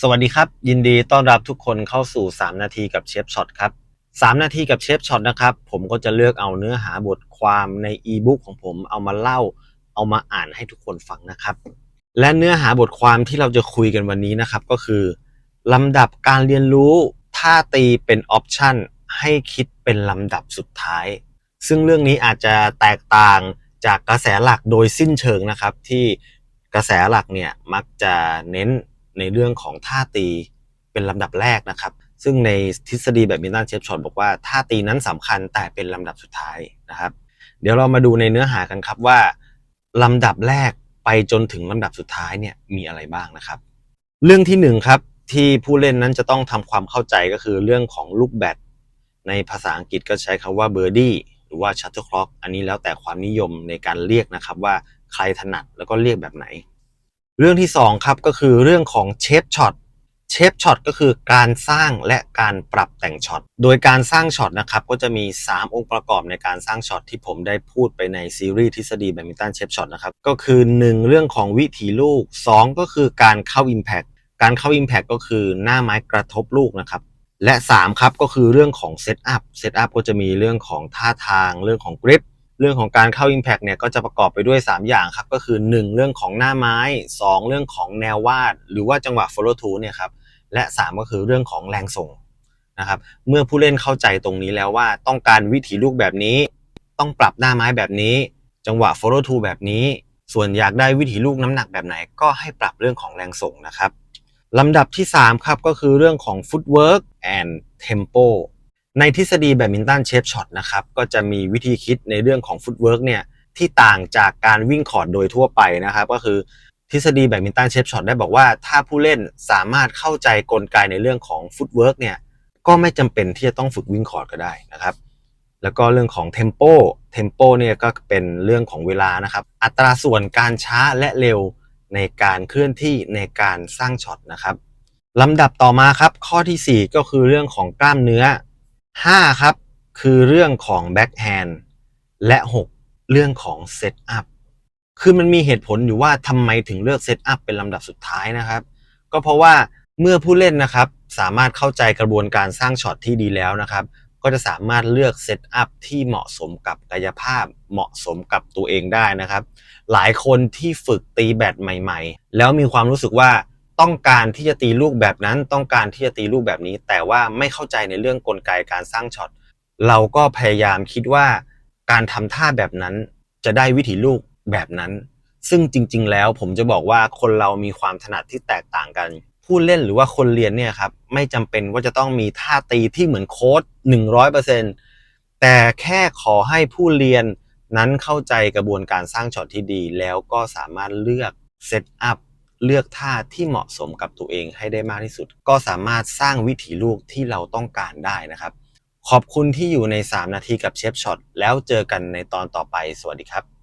สวัสดีครับ ยินดีต้อนรับทุกคนเข้าสู่ 3 นาทีกับเชฟช็อตครับ 3 นาทีกับเชฟช็อตนะครับ ผมก็จะเลือกเอาเนื้อหาบทความในอีบุ๊กของผมเอามาเล่า เอามาอ่านให้ทุกคนฟังนะครับ และเนื้อหาบทความที่เราจะคุยกันวันนี้นะครับ ก็คือลำดับการเรียนรู้ท่าตีเป็นออปชันให้คิดเป็นลำดับสุดท้าย ซึ่งเรื่องนี้อาจจะแตกต่างจากกระแสหลักโดยสิ้นเชิงนะครับ ที่กระแสหลักเนี่ยมักจะเน้น ในเรื่องของท่าตีเป็นลำดับแรกนะครับ ซึ่งในทฤษฎีแบบมินตันเชฟช็อตบอกว่าท่าตีนั้นสำคัญแต่เป็นลำดับสุดท้ายนะครับ เดี๋ยวเรามาดูในเนื้อหากันครับว่าลำดับแรกไปจนถึงลำดับสุดท้ายเนี่ยมีอะไรบ้างนะครับ เรื่องที่หนึ่งครับที่ผู้เล่นนั้นจะต้องทำความเข้าใจก็คือเรื่องของลูกแบดในภาษาอังกฤษก็ใช้คำว่าเบอร์ดี้หรือว่าชัตเตอร์คล็อกอันนี้แล้วแต่ความนิยมในการเรียกนะครับว่าใครถนัดแล้วก็เรียกแบบไหน เรื่องที่สองครับก็คือเรื่องของเชฟช็อตเชฟช็อตก็คือการสร้างและการปรับแต่งช็อตโดยการสร้างช็อตนะครับก็จะมี 3 องค์ประกอบในการสร้างช็อตที่ผมได้พูดไปในซีรีส์ทฤษฎีแบดมินตันเชฟช็อตนะครับก็คือ 1 เรื่องของวิถีลูก 2 ก็คือการเข้า Impact การเข้า Impact ก็คือหน้าไม้กระทบลูกนะครับและ 3 ครับก็คือเรื่องของเซตอัพเซตอัพก็จะมีเรื่องของท่าทางเรื่องของกริป เรื่องของการเข้า Impact เนี่ยก็จะประกอบไปด้วย 3 อย่างครับ ก็คือ 1 เรื่องของหน้าไม้ 2 เรื่องของแนววาด หรือว่าจังหวะ follow through เนี่ยครับและ 3 ก็คือเรื่องของแรงส่งนะครับเมื่อผู้เล่นเข้าใจตรงนี้แล้วว่าต้องการวิถีลูกแบบนี้ ต้องปรับหน้าไม้แบบนี้ จังหวะ follow through แบบนี้ ส่วนอยากได้วิถีลูกน้ำหนักแบบไหน ก็ให้ปรับเรื่องของแรงส่งนะครับลำดับที่ 3 ครับก็คือเรื่องของ footwork and tempo ในทฤษฎีแบดมินตันเชฟช็อตนะครับก็จะมีวิธีคิดในเรื่องของฟุตเวิร์กเนี่ยที่ต่างจากการวิ่งคอร์ดโดยทั่วไปนะครับ ก็คือทฤษฎีแบดมินตันเชฟช็อตได้บอกว่า ถ้าผู้เล่นสามารถเข้าใจกลไกในเรื่องของฟุตเวิร์กเนี่ยก็ไม่จำเป็นที่จะต้องฝึกวิ่งคอร์ดก็ได้นะครับ แล้วก็เรื่องของเทมโปเทมโปเนี่ยก็เป็นเรื่องของเวลานะครับ อัตราส่วนการช้าและเร็วในการเคลื่อนที่ในการสร้างช็อตนะครับลำดับต่อมาครับข้อทีสี่4 ก็คือเรื่องของกล้ามเนื้อ 5 ครับ คือเรื่องของแบ็กแฮนด์และ 6 เรื่องของเซตอัพคือมันมีเหตุผลอยู่ว่าทำไมถึงเลือกเซตอัพเป็นลำดับสุดท้ายนะครับ ก็เพราะว่าเมื่อผู้เล่นนะครับสามารถเข้าใจกระบวนการสร้างช็อตที่ดีแล้วนะครับ ก็จะสามารถเลือกเซตอัพที่เหมาะสมกับกายภาพ เหมาะสมกับตัวเองได้นะครับ หลายคนที่ฝึกตีแบดใหม่ ๆ แล้วมีความรู้สึกว่า ต้องการที่จะตีลูกแบบนั้น ต้องการที่จะตีลูกแบบนี้ แต่ว่าไม่เข้าใจในเรื่องกลไกการสร้างช็อตเราก็พยายามคิดว่าการทำท่าแบบนั้นจะได้วิถีลูกแบบนั้น ซึ่งจริง ๆ แล้วผมจะบอกว่าคนเรามีความถนัดที่แตกต่างกัน ผู้เล่นหรือว่าคนเรียนเนี่ยครับไม่จำเป็นว่าจะต้องมีท่าตีที่เหมือนโค้ด100%แต่แค่ขอให้ผู้เรียนนั้นเข้าใจกระบวนการสร้างช็อตที่ดี แล้วก็สามารถเลือกเซตอัพ เลือกท่าที่เหมาะสมกับตัวเองให้ได้มากที่สุด ก็สามารถสร้างวิถีลูกที่เราต้องการได้นะครับ ขอบคุณที่อยู่ใน 3 นาทีกับเชฟช็อตแล้วเจอกันในตอนต่อไปสวัสดีครับ